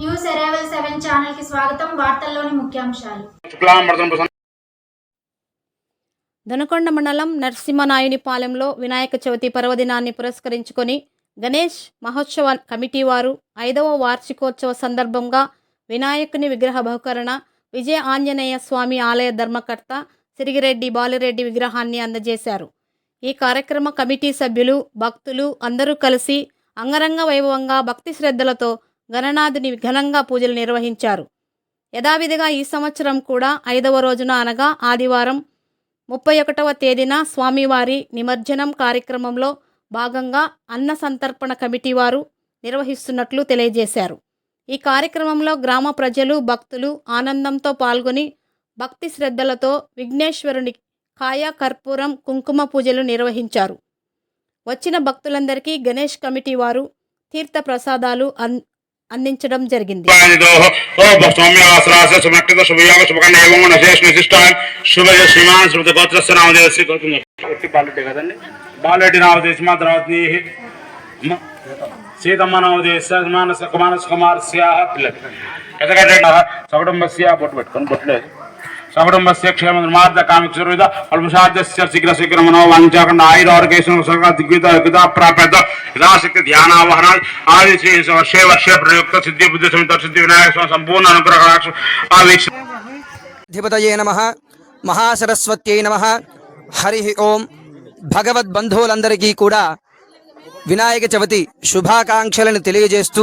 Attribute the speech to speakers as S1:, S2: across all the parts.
S1: News arrival seven ఛానల్కి స్వాగతం. వార్తల్లోని ముఖ్యాంశాలు.
S2: దొనకొండ మండలం నరసింహనాయునిపాలెంలో వినాయక చవితి పర్వదినాన్ని పురస్కరించుకొని గణేష్ మహోత్సవ కమిటీ వారు ఐదవ వార్షికోత్సవ సందర్భంగా వినాయకుని విగ్రహ బహుకరణ విజయ ఆంజనేయ స్వామి ఆలయ ధర్మకర్త సిరిగిరెడ్డి బాలిరెడ్డి విగ్రహాన్ని అందజేశారు. ఈ కార్యక్రమ కమిటీ సభ్యులు భక్తులు అందరూ కలిసి అంగరంగ వైభవంగా భక్తి శ్రద్ధలతో గణనాథుని ఘనంగా పూజలు నిర్వహించారు. యథావిధిగా ఈ సంవత్సరం కూడా ఐదవ రోజున అనగా ఆదివారం ముప్పై ఒకటవ తేదీన స్వామివారి నిమజ్జనం కార్యక్రమంలో భాగంగా అన్న సంతర్పణ కమిటీ వారు నిర్వహిస్తున్నట్లు తెలియజేశారు. ఈ కార్యక్రమంలో గ్రామ ప్రజలు భక్తులు ఆనందంతో పాల్గొని భక్తి శ్రద్ధలతో విఘ్నేశ్వరుని కాయ కర్పూరం కుంకుమ పూజలు నిర్వహించారు. వచ్చిన భక్తులందరికీ గణేష్ కమిటీ వారు తీర్థ ప్రసాదాలు అన్ అందించడం జరిగింది.
S3: బాలెడ్డి కదండి? బాలెడ్డి సీతమ్మ నామదేశ మానస మానస కుమారస్య పిల్లలు. ఎదగడ్డ సకుటుంబస్య బొట్టు పెట్టుకొని బొట్టులేదు సకుటుంబస్య క్షేమ నిర్మార్థ కామిక్షురుద అల్పసాధ్యస్య శీఘ్ర శీఘ్ర మనో ఆయుర ఆయురారోగ్యేశ్వర సర్వ దిగ్విత యుగత ప్రాప్యత. యథాశక్తి ధ్యానావహన ఆది శ్రీ వర్షే వర్షే ప్రయుక్త సిద్ధి బుద్ధి సమిత సిద్ధి వినాయక స్వామి సంపూర్ణ అనుగ్రహ కటాక్ష
S4: అధిపతయే నమ. మహాసరస్వత్యై నమ. హరి ఓం. భగవద్బంధువులందరికీ కూడా వినాయక చవితి శుభాకాంక్షలను తెలియజేస్తూ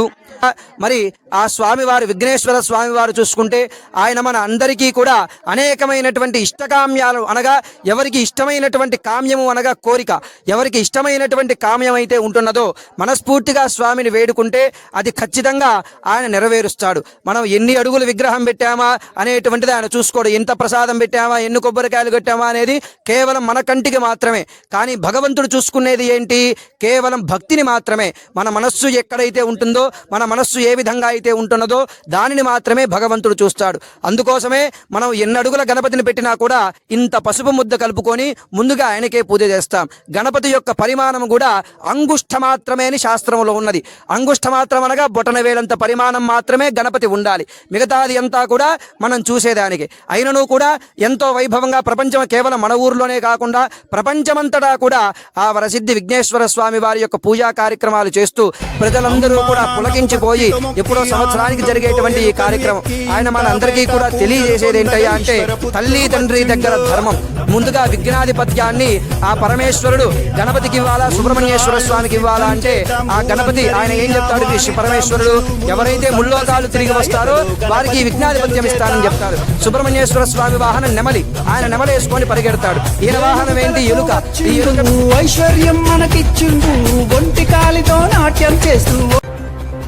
S4: మరి ఆ స్వామివారు విఘ్నేశ్వర స్వామివారు చూసుకుంటే ఆయన మన అందరికీ కూడా అనేకమైనటువంటి ఇష్టకామ్యాలు అనగా ఎవరికి ఇష్టమైనటువంటి కామ్యము అనగా కోరిక ఎవరికి ఇష్టమైనటువంటి కామ్యం అయితే ఉంటున్నదో మనస్ఫూర్తిగా స్వామిని వేడుకుంటే అది ఖచ్చితంగా ఆయన నెరవేరుస్తాడు. మనం ఎన్ని అడుగులు విగ్రహం పెట్టామా అనేటువంటిది ఆయన చూసుకోడు. ఎంత ప్రసాదం పెట్టామా ఎన్ని కొబ్బరికాయలు కట్టామా అనేది కేవలం మన కంటికి మాత్రమే. కానీ భగవంతుడు చూసుకునేది ఏంటి? కేవలం భక్తిని మాత్రమే. మన మనస్సు ఎక్కడైతే ఉంటుందో మన మనస్సు ఏ విధంగా అయితే ఉంటున్నదో దానిని మాత్రమే భగవంతుడు చూస్తాడు. అందుకోసమే మనం ఎన్నడుగుల గణపతిని పెట్టినా కూడా ఇంత పసుపు ముద్ద కలుపుకొని ముందుగా ఆయనకే పూజ చేస్తాం. గణపతి యొక్క పరిమాణం కూడా అంగుష్ట మాత్రమే అని శాస్త్రంలో ఉన్నది. అంగుష్ట మాత్రం అనగా బొటన వేలంత పరిమాణం మాత్రమే గణపతి ఉండాలి. మిగతాది అంతా కూడా మనం చూసేదానికి. అయినను కూడా ఎంతో వైభవంగా ప్రపంచం కేవలం మన ఊర్లోనే కాకుండా ప్రపంచమంతటా కూడా ఆ వరసిద్ధి విఘ్నేశ్వర స్వామి వారి యొక్క పూజా కార్యక్రమాలు చేస్తూ ప్రజలందరూ కూడా పులకించిపోయి ఎప్పుడో సంవత్సరానికి జరిగేటువంటి ఈ కార్యక్రమం. ఆయన మన అందరికీ కూడా తెలియజేసేది ఏంటయ్యా అంటే తల్లి తండ్రి దగ్గర ధర్మం. ముందుగా విఘ్నాధిపత్యాన్ని ఆ పరమేశ్వరుడు గణపతికి ఇవ్వాలా సుబ్రహ్మణ్యేశ్వర స్వామికి ఇవ్వాలా అంటే ఆ గణపతి ఆయన ఏం చెప్తాడు? శ్రీ పరమేశ్వరుడు ఎవరైతే ముల్లోకాలు తిరిగి వస్తారో వారికి విఘ్నాధిపత్యం ఇస్తానని చెప్తాడు. సుబ్రహ్మణ్యేశ్వర స్వామి వాహనం నెమలి. ఆయన నెమలేసుకొని పరిగెడతాడు. ఈయన వాహనం ఏంటి? ఎలుక. ఈ ఎలుక
S5: ఐశ్వర్యం మనకిచ్చిండు. ఒంటి కాలితో నాట్యం చేస్తూ